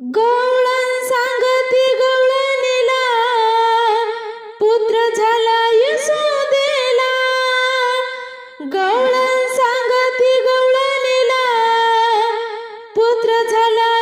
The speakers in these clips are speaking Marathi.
गवळण सांगती गवळणीला. पुत्र झाला यशोदेला. गवळण सांगती गवळणीला. पुत्र झाला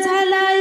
才来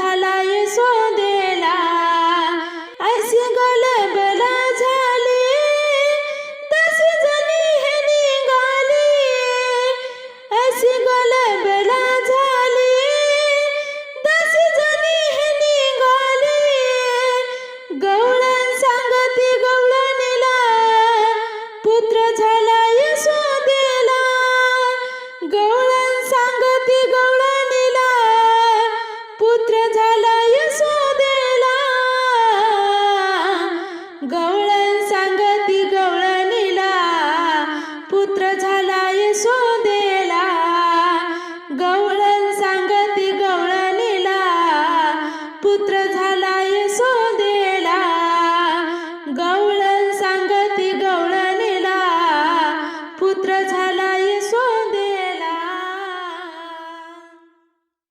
জ্বালায় সব पुत्र झाला यशोदेला गवळण सांग